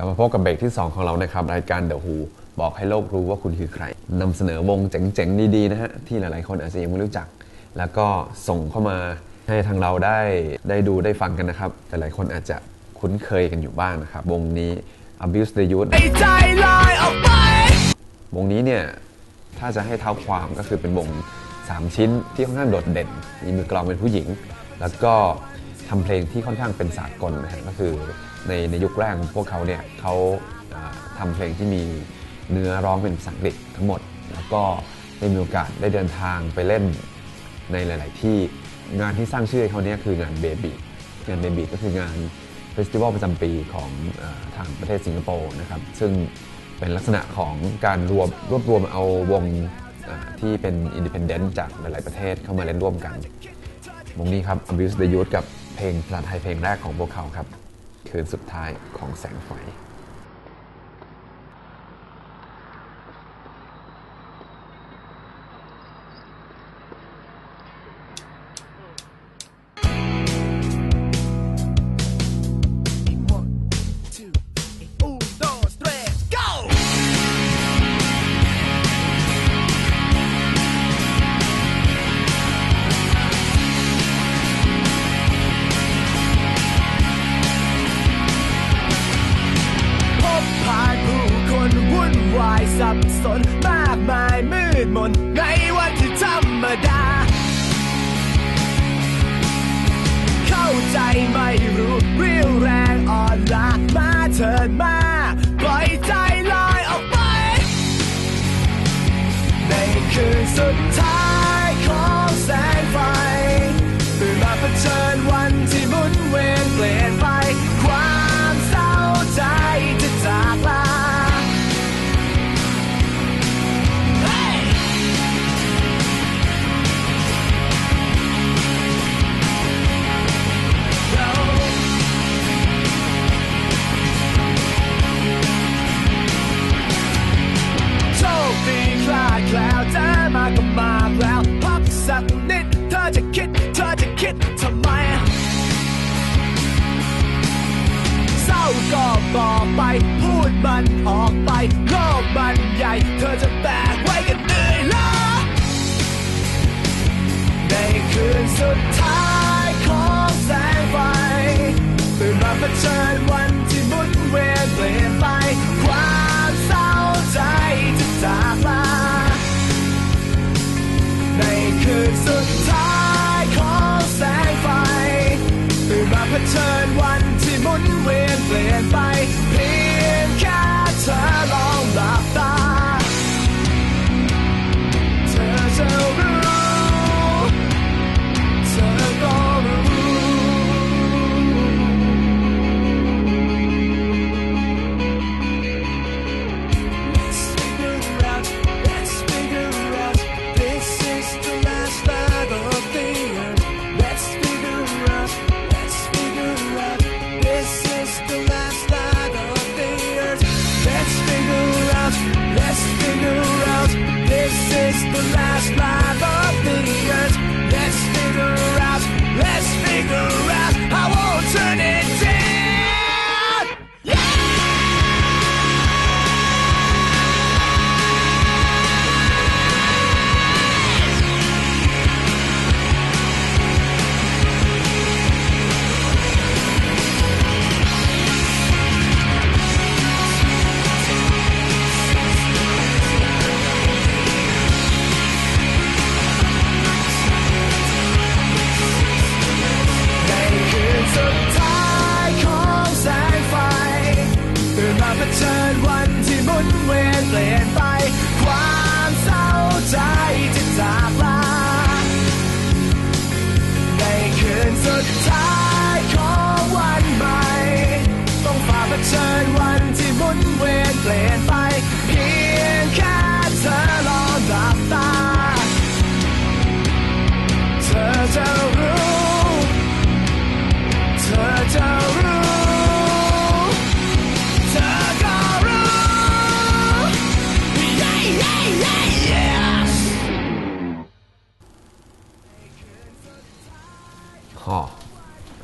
กลับมาพบกับเบรกที่ 2 ของเรานะครับ รายการ The Who บอกให้โลกรู้ว่าคุณคือใครนำเสนอวงเจ๋งๆ ดีๆ นะฮะ ที่หลายๆ คนอาจจะยังไม่รู้จัก แล้วก็ส่งเข้ามาให้ทางเราได้ได้ดูได้ฟังกันนะครับ แต่หลายคนอาจจะคุ้นเคยกันอยู่บ้างนะครับ วงนี้ Abuse the Youth วงนี้เนี่ยถ้าจะให้เท้าความก็คือเป็นวง 3 ชิ้นที่ค่อนข้างโดดเด่น มีมือกลองเป็นผู้หญิง แล้วก็ทำเพลงที่ค่อนข้างเป็นสากลนะฮะก็คือ ในในยุคแรกของพวกเขาเนี่ยเขาทำเพลงที่มีเนื้อร้องเป็นภาษาอังกฤษทั้งหมด แล้วก็ได้มีโอกาสได้เดินทางไปเล่นในหลาย ๆ ที่งานที่สร้างชื่อให้เขาเนี่ยคืองานเบบีงานเบบีก็คืองานเฟสติวัลประจำปีของอทางประเทศสิงคโปร์นะครับซึ่งเป็นลักษณะของการรวมรวบรวมเอาวงที่เป็นอินดิเพนเดนต์จากหลาย ๆ ประเทศเข้ามาเล่นร่วมกันวงนี้ครับ Abuse the Youth กับเพลงภาษาไทยเพลงแรกของพวกเขาครับ คืนสุดท้ายของแสงไฟ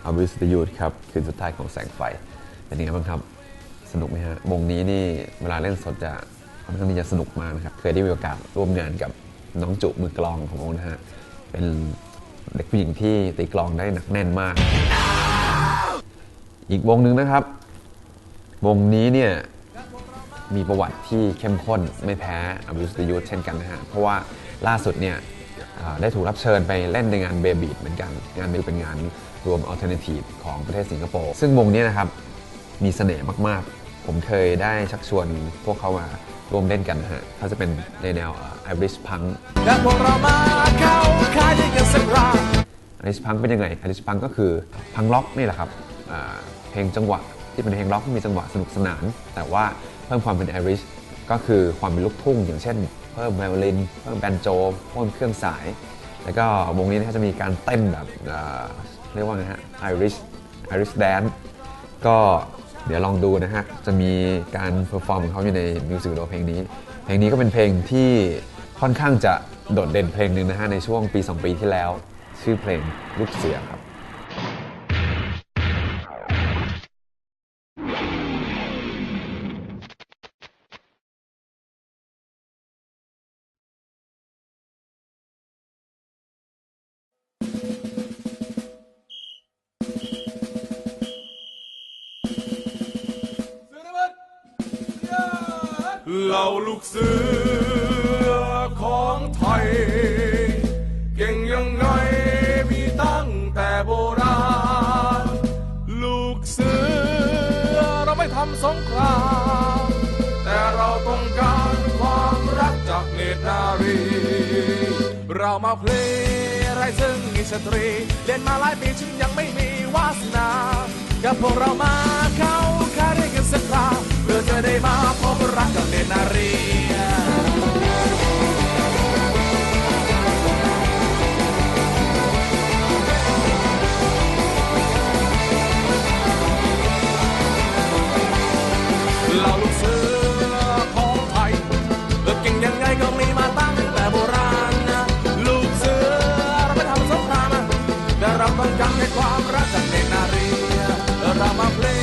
อ Abuse the Youth ครับคืนสุดท้ายของแสงไฟ เป็นยังไงบ้างครับ สนุกไหมฮะวงนี้นี่เวลาเล่นสดจะค่อนข้างที่จะสนุกมากนะครับ เคยได้มีโอกาสร่วมงานกับน้องจุมือกลองของวงนะฮะ เป็นเด็กผู้หญิงที่ตีกลองได้หนักแน่นมาก อีกวงหนึ่งนะครับ วงนี้เนี่ยมีประวัติที่เข้มข้นไม่แพ้ Abuse the Youth เช่นกันนะฮะ เพราะว่าล่าสุดเนี่ย ได้ถูกรับเชิญไปเล่นในงานเบบีดเหมือนกัน งานนี้เป็นงานรวมอัลเทอร์เนทีฟของประเทศสิงคโปร์ ซึ่งวงนี้นะครับ มีเสน่ห์มาก ๆ ผมเคยได้ชักชวนพวกเขามาร่วมเล่นกันนะฮะเขาจะเป็นในแนวไอริชพังและพวกเรามาเข้าค่ายด้วยกันสักคราอลิสพังเป็นยังไงอลิสพังก็คือพังล็อกนี่แหละครับอ่าเพลงจังหวะที่เป็นเพลงล็อกที่มีจังหวะสนุกสนาน แต่ว่าเพิ่มความเป็นไอริชก็คือความเป็นลูกทุ่งอย่างเช่น เพิ่มไวโอลิน เพิ่มแบนโจเพิ่มเครื่องสาย แล้วก็วงนี้นะฮะจะมีการเต้นแบบเรียกว่าไงฮะไอริชไอริชแดนก็เดี๋ยวลองดูนะฮะ จะมีการเพอร์ฟอร์มของเขาอยู่ในมิวสิกวิดีโอเพลงนี้ เพลงนี้ก็เป็นเพลงที่ค่อนข้างจะโดดเด่นเพลงหนึ่งนะฮะ ในช่วงปี 2 ปีที่แล้ว ชื่อเพลงลูกเสือครับ เหล่าลูกเสือของไทย เก่งยังไงมีตั้งแต่โบราณ ลูกเสือเราไม่ทำสงคราม แต่เราต้องการความรักจากเนตรนารี เรามาเพลงไรซึ่งมีสตรีเรียนมาหลายปีฉันยังไม่มีวาสนา กับพวกเรามาเข้าคายด้วยกันสักครา เพื่อจะได้มาพบรักกับเนนารีเราลูกเสือของไทยเออเก่งยังไงก็มีมาตั้งแต่โบราณนะลูกเสือเราไม่ทำสงครามนะแต่ราต้องการให้ความรักจากเด็กนารีเรามาเพลง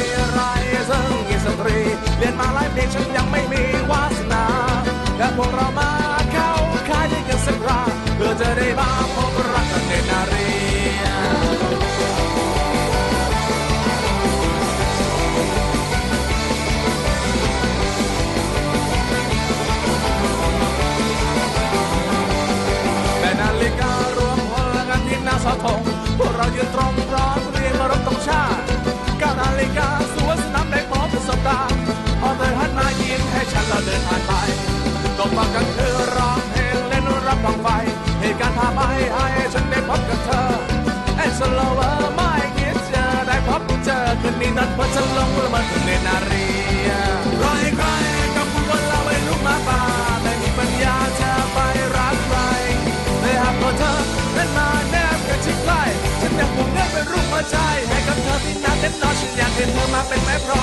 รียนมาหลายปีฉันยังไม่มีวาสนาแต่พวกเรามาเข้าค่ายด้วยกันสักคราเพื่อจะได้มา ล่นรับฟังไฟเหตุการณ์พาไปให้ฉันได้พบกับเธอไอ้สโลเวอร์ไม่คิดจะได้พบเจอคืนนี้นั้นเพราะฉันลงละเมันถึงเนนารีใครใครๆก็พูดว่าเราไม่ลูกหมาป่าไม่มีปัญญาจะไปรักใครได้หากตัวเธอนั้นมาแนบกันชิดใกล้ฉันอยากผูกเนื้อเป็นรูปหัวใจให้กับเธอที่นักเล่นนอนฉันอยากเห็นเธอมาเป็นแม่พร้อ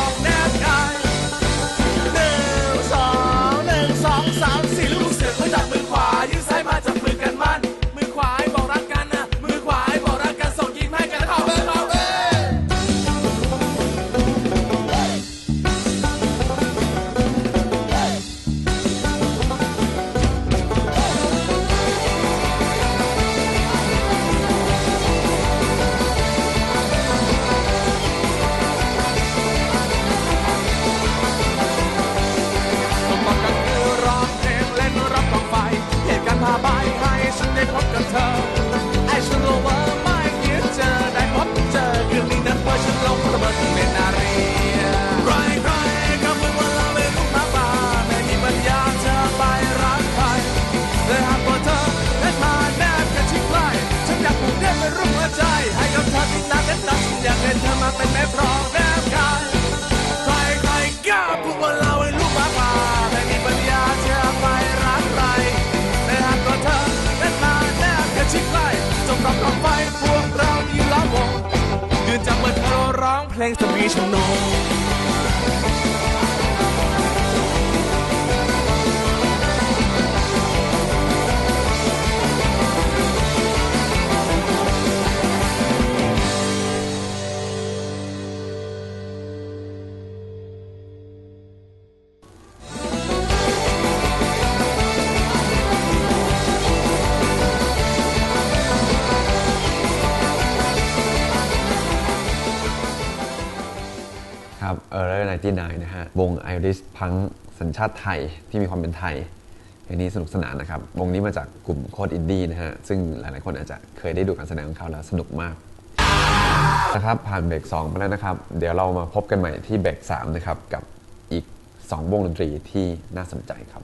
เป็นแม่พรอมแนบกายใครใครกล้าพูดว่าเราเป็นลูกหมาป่าไม่มีปัญญาจะไปรักใครแต่หากตัวเธอนั้นมาแนบกระชิดใกล้จงรับกองไฟพวกเราที่ล้อมวงยืนจับมือเธอร้องเพลงสมีชนง 1999 นะฮะ วงไอริสพังสัญชาติไทยที่มีความเป็นไทยเพลงนี้สนุกสนานนะครับ วงนี้มาจากกลุ่มโคดอินดี้นะฮะ ซึ่งหลายๆ คนอาจจะเคยได้ดูการแสดงของเขาแล้วสนุกมากนะครับ ผ่านเบรก2ไปแล้วนะครับ เดี๋ยวเรามาพบกันใหม่ที่เบรก3นะครับ กับอีก 2 วงดนตรีที่น่าสนใจครับ